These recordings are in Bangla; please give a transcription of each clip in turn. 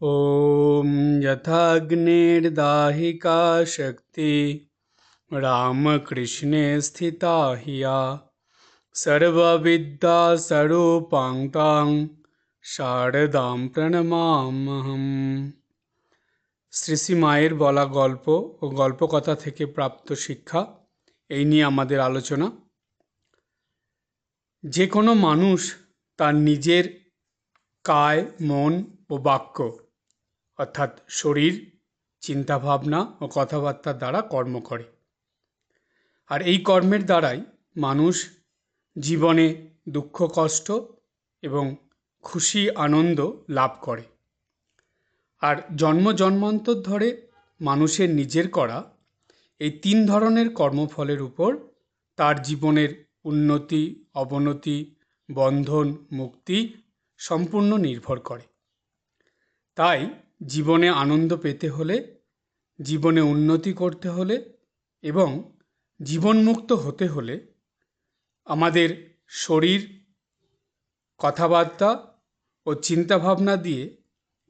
ॐ यथाग्निर्दाहिका शक्ति रामकृष्णे स्थिता हिया सर्वविद्या स्वरूपां तां শারদাম প্রণমামহম শ্রী শ্রী মায়ের বলা গল্প ও গল্পকথা থেকে প্রাপ্ত শিক্ষা এই নিয়ে আমাদের আলোচনা যে কোনো মানুষ তার নিজের কায় মন ও বাক্য অর্থাৎ শরীর, চিন্তাভাবনা ও কথাবার্তার দ্বারা কর্ম করে। আর এই কর্মের দ্বারাই মানুষ জীবনে দুঃখ, কষ্ট এবং খুশি, আনন্দ লাভ করে। আর জন্ম, জন্মান্তর ধরে মানুষের নিজের করা এই তিন ধরনের কর্মফলের উপর তার জীবনের উন্নতি, অবনতি, বন্ধন, মুক্তি সম্পূর্ণ নির্ভর করে। তাই জীবনে আনন্দ পেতে হলে, জীবনে উন্নতি করতে হলে এবং জীবনমুক্ত হতে হলে আমাদের শরীর, কথাবার্তা ও চিন্তাভাবনা দিয়ে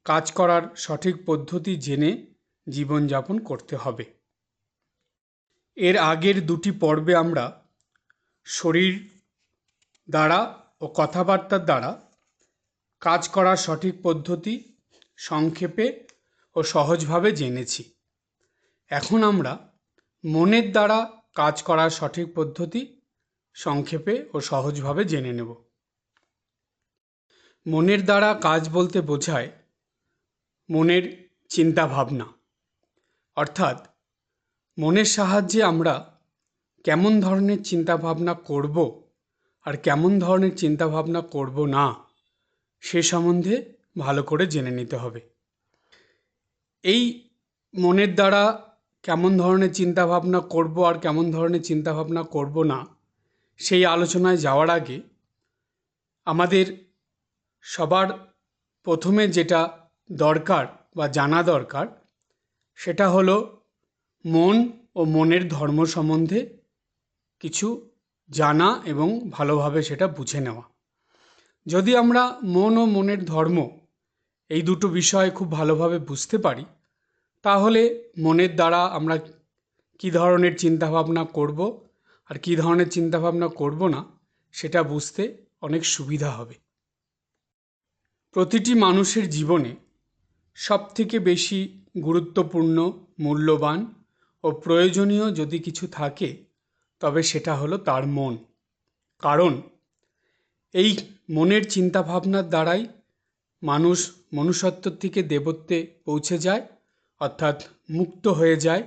কাজ করার সঠিক পদ্ধতি জেনে জীবনযাপন করতে হবে। এর আগের দুটি পর্বে আমরা শরীর দ্বারা ও কথাবার্তার দ্বারা কাজ করার সঠিক পদ্ধতি সংক্ষেপে ও সহজভাবে জেনেছি। এখন আমরা মনের দ্বারা কাজ করার সঠিক পদ্ধতি সংক্ষেপে ও সহজভাবে জেনে নেব। মনের দ্বারা কাজ বলতে বোঝায় মনের চিন্তা ভাবনা অর্থাৎ মনের সাহায্যে আমরা কেমন ধরনের চিন্তা ভাবনা করব আর কেমন ধরনের চিন্তা ভাবনা করব না সে সম্বন্ধে ভালো করে জেনে নিতে হবে। এই মনের দ্বারা কেমন ধরনের চিন্তা ভাবনা করব আর কেমন ধরনের চিন্তা ভাবনা করব না, সেই আলোচনায় যাওয়ার আগে আমাদের সবার প্রথমে যেটা দরকার বা জানা দরকার, সেটা হলো মন ও মনের ধর্ম সম্বন্ধে কিছু জানা এবং ভালোভাবে সেটা বুঝে নেওয়া। যদি আমরা মন ও মনের ধর্ম এই দুটো বিষয় খুব ভালোভাবে বুঝতে পারি। তাহলে মনের দ্বারা আমরা কী ধরনের চিন্তাভাবনা করব আর কী ধরনের চিন্তাভাবনা করব না, সেটা বুঝতে অনেক সুবিধা হবে। প্রতিটি মানুষের জীবনে সবথেকে বেশি গুরুত্বপূর্ণ, মূল্যবান ও প্রয়োজনীয় যদি কিছু থাকে, তবে সেটা হলো তার মন। কারণ এই মনের চিন্তাভাবনার দ্বারাই মানুষ মনুষ্যত্ব থেকে দেবত্বে পৌঁছে যায়, অর্থাৎ মুক্ত হয়ে যায়।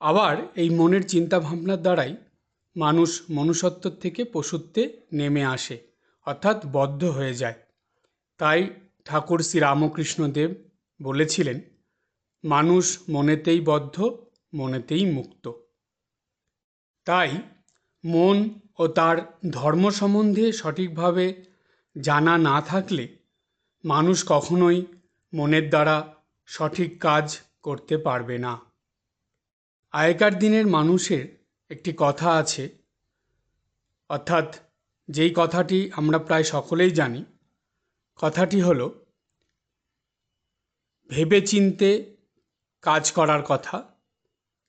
আবার এই মনের চিন্তাভাবনার দ্বারাই মানুষ মনুষ্যত্ব থেকে পশুত্বে নেমে আসে, অর্থাৎ বদ্ধ হয়ে যায়। তাই ঠাকুর শ্রী রামকৃষ্ণ দেব বলেছিলেন, মানুষ মনেতেই বদ্ধ, মনেতেই মুক্ত। তাই মন ও তার ধর্ম সম্বন্ধে সঠিকভাবে জানা না থাকলে মানুষ কখনোই মনের দ্বারা সঠিক কাজ করতে পারবে না। আগেকার দিনের মানুষের একটি কথা আছে, অর্থাৎ যেই কথাটি আমরা প্রায় সকলেই জানি, কথাটি হলো ভেবে চিনতে কাজ করার কথা।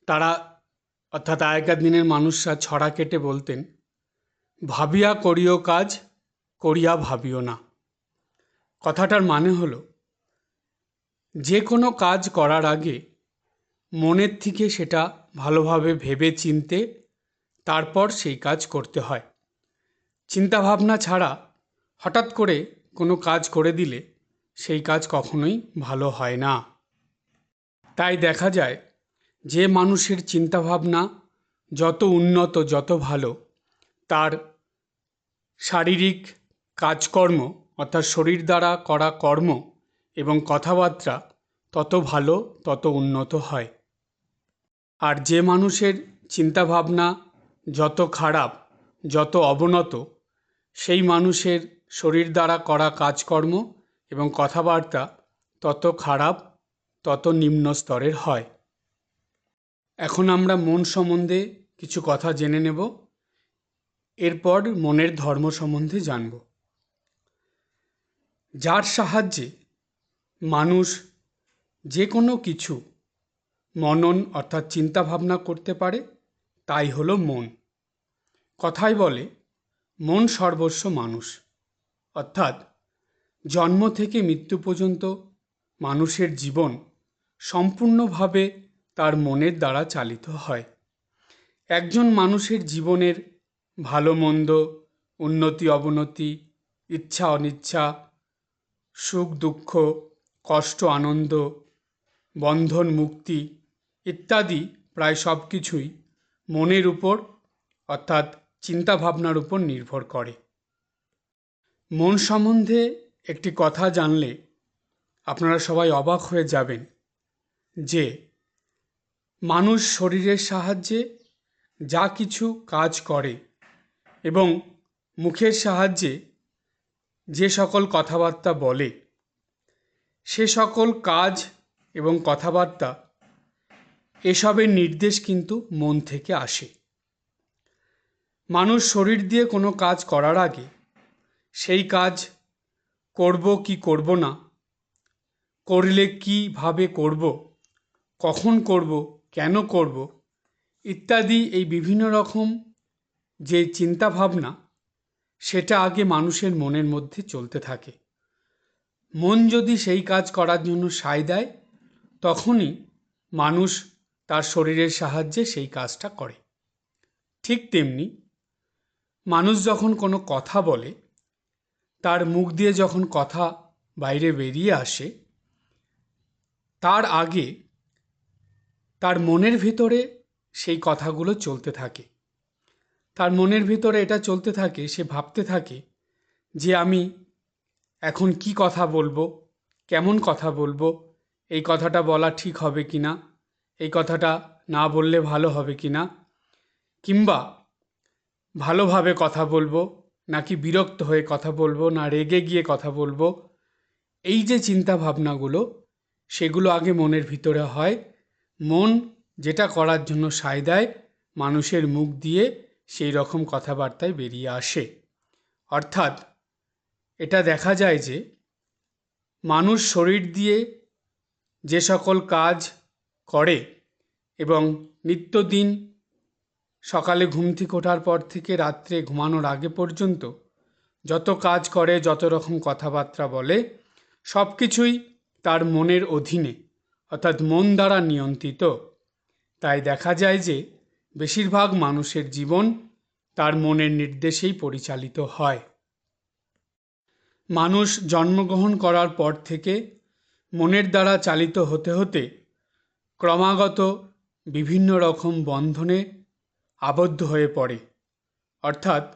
তারা, অর্থাৎ আগেকার দিনের মানুষরা ছড়া কেটে বলতেন, ভাবিয়া করিও কাজ, করিয়া ভাবিও না। কথাটার মানে হলো, যে কোনো কাজ করার আগে মনের থেকে সেটা ভালোভাবে ভেবে চিনতে তারপর সেই কাজ করতে হয়। চিন্তাভাবনা ছাড়া হঠাৎ করে কোনো কাজ করে দিলে সেই কাজ কখনোই ভালো হয় না। তাই দেখা যায়, যে মানুষের চিন্তাভাবনা যত উন্নত, যত ভালো, তার শারীরিক কাজকর্ম অর্থাৎ শরীর দ্বারা করা কর্ম এবং কথাবার্তা তত ভালো, তত উন্নত হয়। আর যে মানুষের চিন্তাভাবনা যত খারাপ, যত অবনত, সেই মানুষের শরীর দ্বারা করা কাজকর্ম এবং কথাবার্তা তত খারাপ, তত নিম্ন স্তরের হয়। এখন আমরা মন সম্বন্ধে কিছু কথা জেনে নেব। এরপর মনের ধর্ম সম্বন্ধে জানব। যার সাহায্যে মানুষ যে কোনো কিছু মনন অর্থাৎ চিন্তা ভাবনা করতে পারে, তাই হলো মন। কথায় বলে, মন সর্বস্ব মানুষ। অর্থাৎ জন্ম থেকে মৃত্যু পর্যন্ত মানুষের জীবন সম্পূর্ণভাবে তার মনের দ্বারা চালিত হয়। একজন মানুষের জীবনের ভালো মন্দ উন্নতি অবনতি ইচ্ছা অনিচ্ছা সুখ, দুঃখ, কষ্ট, আনন্দ, বন্ধন, মুক্তি ইত্যাদি প্রায় সব কিছুই মনের উপর অর্থাৎ চিন্তাভাবনার উপর নির্ভর করে। মন সম্বন্ধে একটি কথা জানলে আপনারা সবাই অবাক হয়ে যাবেন যে মানুষ শরীরের সাহায্যে যা কিছু কাজ করে এবং মুখের সাহায্যে যে সকল কথাবার্তা বলে, সে সকল কাজ এবং কথাবার্তা, এসবের নির্দেশ কিন্তু মন থেকে আসে। মানুষ শরীর দিয়ে কোনো কাজ করার আগে, সেই কাজ করব কি করব না, করলে কীভাবে করব, কখন করব, কেন করব, ইত্যাদি এই বিভিন্ন রকম যে চিন্তা ভাবনা সেটা আগে মানুষের মনের মধ্যে চলতে থাকে। মন যদি সেই কাজ করার জন্য সায় দেয়, তখনই মানুষ তার শরীরের সাহায্যে সেই কাজটা করে। ঠিক তেমনি মানুষ যখন কোনো কথা বলে, তার মুখ দিয়ে যখন কথা বাইরে বেরিয়ে আসে, তার আগে তার মনের ভিতরে সেই কথাগুলো চলতে থাকে। তার মনের ভিতরে এটা চলতে থাকে, সে ভাবতে থাকে যে আমি এখন কি কথা বলব, কেমন কথা বলব, এই কথাটা বলা ঠিক হবে কি না, এই কথাটা না বললে ভালো হবে কি না, কিংবা ভালোভাবে কথা বলব, নাকি বিরক্ত হয়ে কথা বলব, না রেগে গিয়ে কথা বলব, এই যে চিন্তা ভাবনাগুলো সেগুলো আগে মনের ভিতরে হয়, মন যেটা করার জন্য সায় দেয়, মানুষের মুখ দিয়ে সেই রকম কথাবার্তায় বেরিয়ে আসে। অর্থাৎ এটা দেখা যায় যে মানুষ শরীর দিয়ে যে সকল কাজ করে এবং নিত্যদিন সকালে ঘুম থেকে ওঠার পর থেকে রাত্রে ঘুমানোর আগে পর্যন্ত যত কাজ করে, যত রকম কথাবার্তা বলে সব কিছুই তার মনের অধীনে, অর্থাৎ মন দ্বারা নিয়ন্ত্রিত। তাই দেখা যায় যে বেশিরভাগ মানুষের জীবন তার মনের নির্দেশেই পরিচালিত হয়। মানুষ জন্মগ্রহণ করার পর থেকে মনের দ্বারা চালিত হতে হতে ক্রমাগত বিভিন্ন রকম বন্ধনে আবদ্ধ হয়ে পড়ে। অর্থাৎ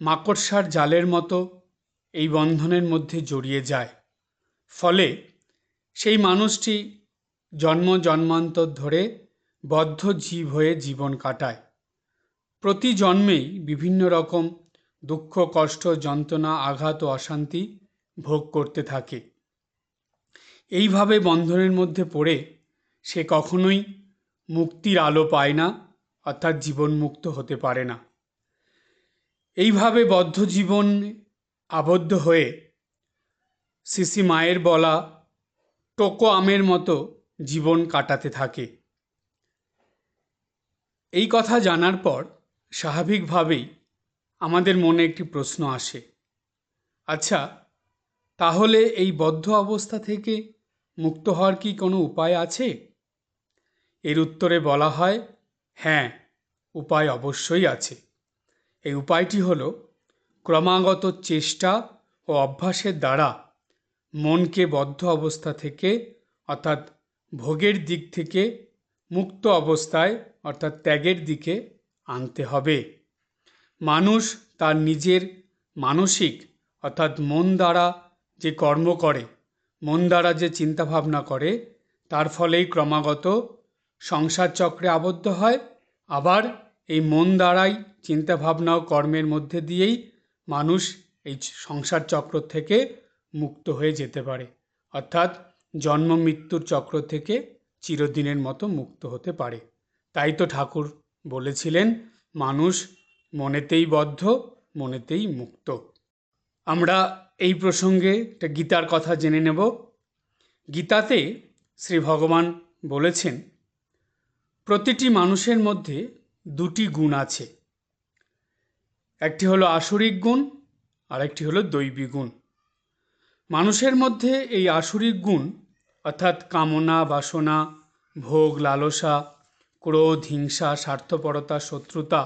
মাকড়সার জালের মতো এই বন্ধনের মধ্যে জড়িয়ে যায়। ফলে সেই মানুষটি জন্ম জন্মান্তর ধরে বদ্ধ জীব হয়ে জীবন কাটায়। প্রতি জন্মেই বিভিন্ন রকম দুঃখ, কষ্ট, যন্ত্রণা, আঘাত ও অশান্তি ভোগ করতে থাকে। এইভাবে বন্ধনের মধ্যে পড়ে সে কখনোই মুক্তির আলো পায় না, অর্থাৎ জীবনমুক্ত হতে পারে না। এইভাবে বদ্ধ জীবন আবদ্ধ হয়ে সিসি মায়ের বলা টোকো আমের মতো জীবন কাটাতে থাকে। এই কথা জানার পর স্বাভাবিকভাবেই আমাদের মনে একটি প্রশ্ন আসে। আচ্ছা তাহলে এই বদ্ধ অবস্থা থেকে মুক্ত হওয়ার কি কোনো উপায় আছে? এর উত্তরে বলা হয় হ্যাঁ উপায় অবশ্যই আছে। এই উপায়টি হল, ক্রমাগত চেষ্টা ও অভ্যাসের দ্বারা মনকে বদ্ধ অবস্থা থেকে, অর্থাৎ ভোগের দিক থেকে মুক্ত অবস্থায় অর্থাৎ ত্যাগের দিকে আনতে হবে। মানুষ তার নিজের মানসিক অর্থাৎ মন দ্বারা যে কর্ম করে, মন দ্বারা যে চিন্তাভাবনা করে, তার ফলেই ক্রমাগত সংসার চক্রে আবদ্ধ হয়। আবার এই মন দ্বারাই চিন্তাভাবনা ও কর্মের মধ্যে দিয়েই মানুষ এই সংসার চক্র থেকে মুক্ত হয়ে যেতে পারে। অর্থাৎ জন্ম মৃত্যুর চক্র থেকে চিরদিনের মতো মুক্ত হতে পারে। তাই তো ঠাকুর বলেছিলেন, মানুষ মনেতেই বদ্ধ, মনেতেই মুক্ত। আমরা এই প্রসঙ্গে একটা গীতার কথা জেনে নেব। গীতাতে শ্রী ভগবান বলেছেন, প্রতিটি মানুষের মধ্যে দুটি গুণ আছে। একটি হলো আসরিক গুণ আর একটি হলো দৈবী গুণ। মানুষের মধ্যে এই আসরিক গুণ, অর্থাৎ কামনা, বাসনা, ভোগ, লালসা ক্রোধ, হিংসা, স্বার্থপরতা, শত্রুতা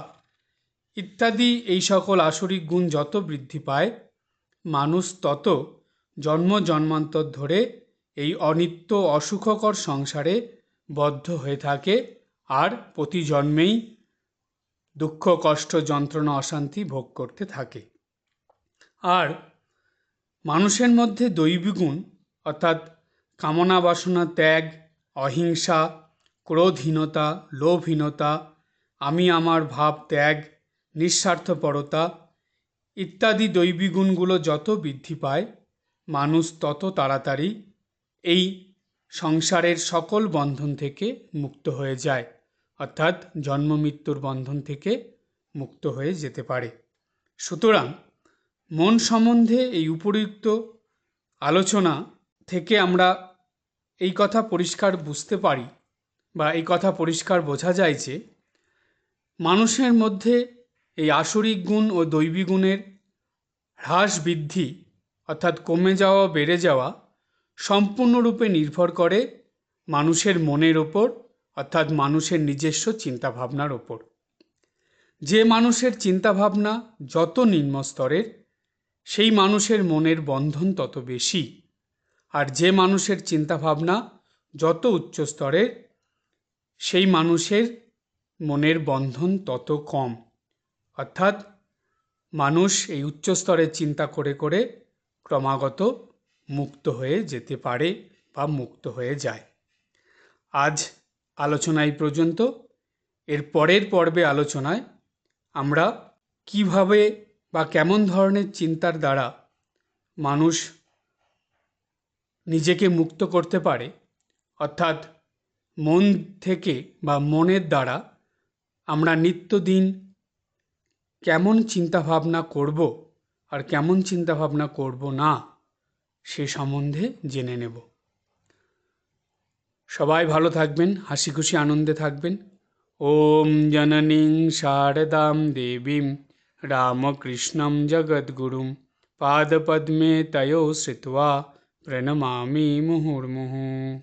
ইত্যাদি এই সকল আসরিক গুণ যত বৃদ্ধি পায়, মানুষ তত জন্ম জন্মান্তর ধরে এই অনিত্য, অসুখকর সংসারে বদ্ধ হয়ে থাকে আর প্রতি জন্মেই দুঃখ, কষ্ট, যন্ত্রণা, অশান্তি ভোগ করতে থাকে। আর মানুষের মধ্যে দৈবী গুণ অর্থাৎ কামনা বাসনা ত্যাগ, অহিংসা ক্রোধহীনতা, লোভহীনতা, আমি আমার ভাব ত্যাগ, নিঃস্বার্থপরতা ইত্যাদি দৈবী গুণগুলো যত বৃদ্ধি পায়, মানুষ তত তাড়াতাড়ি এই সংসারের সকল বন্ধন থেকে মুক্ত হয়ে যায়, অর্থাৎ জন্ম মৃত্যুর বন্ধন থেকে মুক্ত হয়ে যেতে পারে। সুতরাং মন সম্বন্ধে এই উপযুক্ত আলোচনা থেকে আমরা এই কথা পরিষ্কার বুঝতে পারি বা এই কথা পরিষ্কার বোঝা যায় যে মানুষের মধ্যে এই আসরিক গুণ ও দৈবী গুণের হ্রাস বৃদ্ধি, অর্থাৎ কমে যাওয়া, বেড়ে যাওয়া, সম্পূর্ণরূপে নির্ভর করে মানুষের মনের ওপর, অর্থাৎ মানুষের নিজস্ব চিন্তাভাবনার ওপর। যে মানুষের চিন্তাভাবনা যত নিম্ন স্তরের, সেই মানুষের মনের বন্ধন তত বেশি। আর যে মানুষের চিন্তাভাবনা যত উচ্চ স্তরের সেই মানুষের মনের বন্ধন তত কম। অর্থাৎ মানুষ এই উচ্চ স্তরের চিন্তা করে করে ক্রমাগত মুক্ত হয়ে যেতে পারে বা মুক্ত হয়ে যায়। আজ আলোচনা এই পর্যন্ত। এর পরের পর্বে আলোচনায় আমরা কীভাবে বা কেমন ধরনের চিন্তার দ্বারা মানুষ নিজেকে মুক্ত করতে পারে, অর্থাৎ মন থেকে বা মনের দ্বারা আমরা নিত্যদিন কেমন চিন্তাভাবনা করব আর কেমন চিন্তাভাবনা করব না, সে সম্বন্ধে জেনে নেব। সবাই ভালো থাকবেন, হাসি খুশি আনন্দে থাকবেন। ওম জননীং শারদাম দেবীম রামকৃষ্ণম জগদ্গুরুম পাদপদ্মে তয়ো শ্রিত্বা প্রণমামি মুহুর্মুহু।